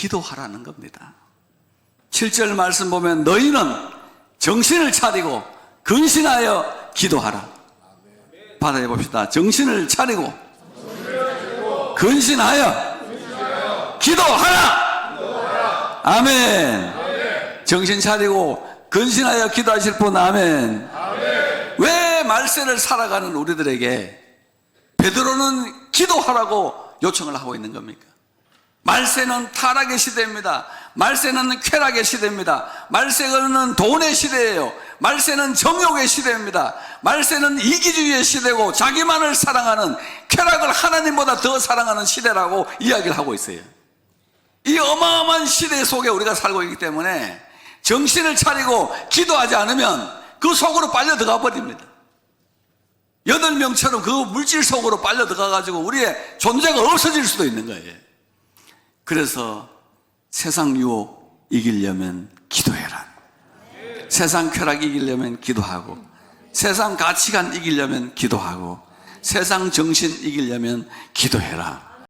기도하라는 겁니다. 7절 말씀 보면 너희는 정신을 차리고 근신하여 기도하라. 받아해 봅시다. 정신을 차리고 근신하여 기도하라. 아멘. 정신 차리고 근신하여 기도하실 분 아멘. 왜 말세를 살아가는 우리들에게 베드로는 기도하라고 요청을 하고 있는 겁니까? 말세는 타락의 시대입니다. 말세는 쾌락의 시대입니다. 말세는 돈의 시대예요. 말세는 정욕의 시대입니다. 말세는 이기주의의 시대고 자기만을 사랑하는 쾌락을 하나님보다 더 사랑하는 시대라고 이야기를 하고 있어요. 이 어마어마한 시대 속에 우리가 살고 있기 때문에 정신을 차리고 기도하지 않으면 그 속으로 빨려 들어가 버립니다. 여덟 명처럼 그 물질 속으로 빨려 들어가 가지고 우리의 존재가 없어질 수도 있는 거예요. 그래서 세상 유혹 이기려면 기도해라. 세상 쾌락 이기려면 기도하고, 세상 가치관 이기려면 기도하고, 세상 정신 이기려면 기도해라.